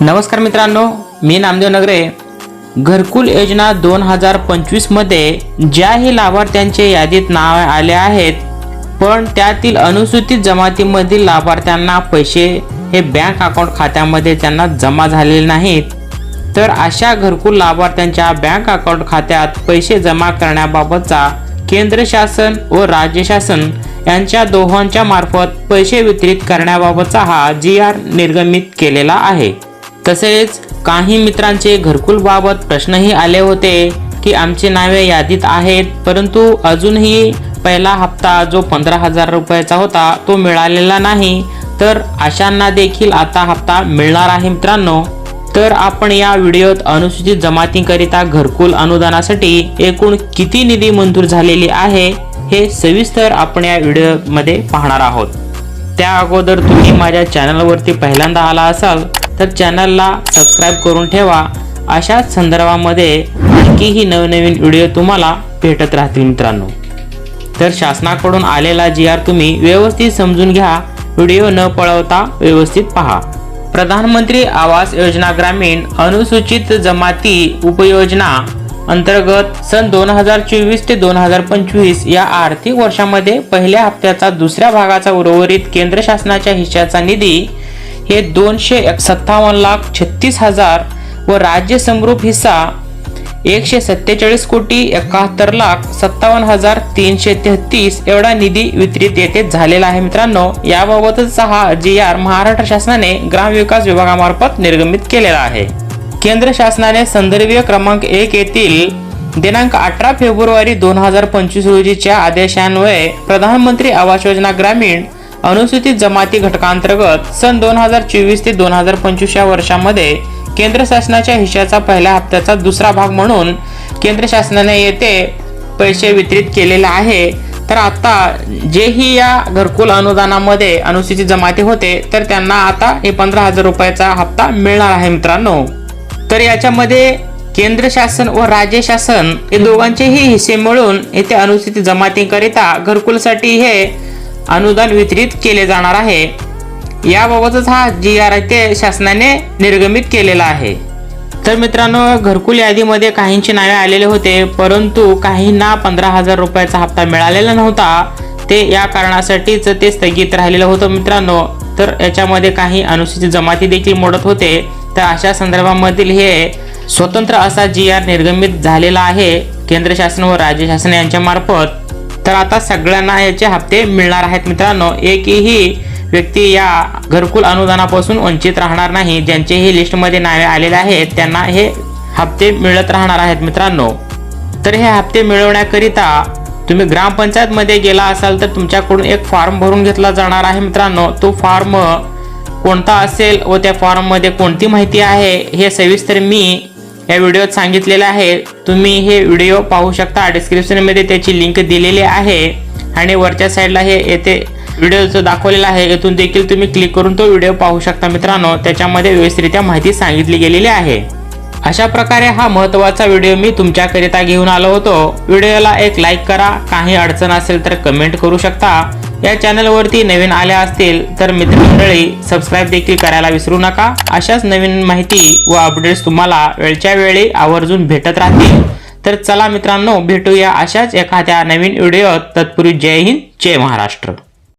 नमस्कार मित्रांनो मी नामदेव नगरे. घरकुल योजना दोन हजार पंचवीसमध्ये ज्याही लाभार्थ्यांचे यादीत नाव आले आहेत पण त्यातील अनुसूचित जमातीमधील लाभार्थ्यांना पैसे हे बँक अकाउंट खात्यामध्ये त्यांना जमा झालेले नाहीत. तर अशा घरकुल लाभार्थ्यांच्या बँक अकाउंट खात्यात पैसे जमा करण्याबाबतचा केंद्र शासन व राज्य शासन यांच्या दोहोंच्या मार्फत पैसे वितरित करण्याबाबतचा हा जी आर निर्गमित केलेला आहे. तसेच काही मित्रांचे घरकुल बाबत प्रश्नही आले होते की आमची नावे यादीत आहेत परंतु अजूनही पहिला हप्ता जो पंधरा हजार रुपयाचा होता तो मिळालेला नाही. तर अशांना देखील आता हप्ता मिळणार आहे मित्रांनो. तर आपण या व्हिडिओत अनुसूचित जमातीकरिता घरकुल अनुदानासाठी एकूण किती निधी मंजूर झालेली आहे हे सविस्तर आपण या व्हिडिओमध्ये पाहणार आहोत. त्या अगोदर तुम्ही माझ्या चॅनलवरती पहिल्यांदा आला असाल तर चॅनलला सबस्क्राईब करून ठेवा. अशाच संदर्भामध्ये आणखीही नवनवीन व्हिडिओ तुम्हाला भेटत राहतील मित्रांनो. तर शासनाकडून आलेला जी आर तुम्ही व्यवस्थित समजून घ्या. व्हिडिओ न पळवता व्यवस्थित पहा. प्रधानमंत्री आवास योजना ग्रामीण अनुसूचित जमाती उपयोजना अंतर्गत सन दोन हजार चोवीस ते दोन हजार पंचवीस या आर्थिक वर्षामध्ये पहिल्या हप्त्याचा दुसऱ्या भागाचा उर्वरित केंद्र शासनाच्या हिश्श्याचा निधी हे दोनशे सत्तावन्न लाख छत्तीस हजार व राज्य समरूप हिस्सा एकशे सत्तेचाळीस कोटी एकाहत्तर लाख सत्तावन्न हजार तीनशे तेहतीस एवढा निधी वितरित येथे झालेला आहे. मित्रांनो याबाबतचा हा जी आर महाराष्ट्र शासनाने ग्रामविकास विभागामार्फत निर्गमित केलेला आहे. केंद्र शासनाने संदर्भीय क्रमांक एक येथील दिनांक अठरा फेब्रुवारी दोन हजार पंचवीस रोजीच्या आदेशान्वये प्रधानमंत्री आवास योजना ग्रामीण अनुसूचित जमाती घटकांतर्गत सन दोन हजार चोवीस ते दोन हजार पंचवीस या वर्षामध्ये केंद्र शासनाच्या हिश्श्याचा पहिल्या हप्त्याचा दुसरा भाग म्हणून केंद्र शासनाने येथे पैसे वितरित केलेले आहे. तर आता जेही या घरकुल अनुदानामध्ये अनुसूचित जमाती होते तर त्यांना आता हे पंधरा हजार रुपयाचा हप्ता मिळणार आहे मित्रांनो. तर याच्यामध्ये केंद्र शासन व राज्य शासन हे दोघांचेही हिस्से मिळून येथे अनुसूचित जमातीकरिता घरकुलसाठी हे अनुदान वितरित केले जाणार आहे. याबाबतच हा जी आर ते शासनाने निर्गमित केलेला आहे. तर मित्रांनो घरकुल यादीमध्ये काहींची नावे आलेले होते परंतु काहींना पंधरा हजार रुपयाचा हप्ता मिळालेला नव्हता. ते या कारणासाठीच ते स्थगित राहिलेलं होतं मित्रांनो. तर याच्यामध्ये काही अनुसूचित जमाती देखील मोडत होते. तर अशा संदर्भामधील हे स्वतंत्र असा जी आर निर्गमित झालेला आहे केंद्र शासन व राज्य शासन यांच्या मार्फत. तर आता सगळ्यांना याचे हप्ते मिळणार आहेत मित्रांनो. एकही व्यक्ती या घरकुल अनुदानापासून वंचित राहणार नाही. ज्यांचेही लिस्टमध्ये नावे आलेले आहेत त्यांना हे हप्ते मिळत राहणार आहेत मित्रांनो. तर हे हप्ते मिळवण्याकरिता तुम्ही ग्रामपंचायतमध्ये गेला असाल तर तुमच्याकडून एक फॉर्म भरून घेतला जाणार आहे मित्रांनो. तो फॉर्म कोणता असेल व त्या फॉर्ममध्ये कोणती माहिती आहे हे सविस्तर मी या व्हिडिओत सांगितलेलं आहे तुम्ही हे व्हिडिओ पाहू शकता. डिस्क्रिप्शनमध्ये त्याची लिंक दिलेली आहे आणि वरच्या साईडला हे येथे व्हिडिओचं दाखवलेला आहे येथून देखील तुम्ही क्लिक करून तो व्हिडिओ पाहू शकता मित्रांनो. त्याच्यामध्ये व्यवस्थितरित्या माहिती सांगितली गेलेली आहे. अशा प्रकारे हा महत्त्वाचा व्हिडिओ मी तुमच्याकरिता घेऊन आलो होतो. व्हिडिओला एक लाईक करा. काही अडचण असेल तर कमेंट करू शकता. या चॅनलवरती नवीन आल्या असतील तर मित्रमंडळी सबस्क्राईब देखील करायला विसरू नका. अशाच नवीन माहिती व अपडेट्स तुम्हाला वेळच्या वेळी आवर्जून भेटत राहतील. तर चला मित्रांनो भेटूया अशाच एखाद्या नवीन व्हिडिओत. तत्पूर्वी जय हिंद जय महाराष्ट्र.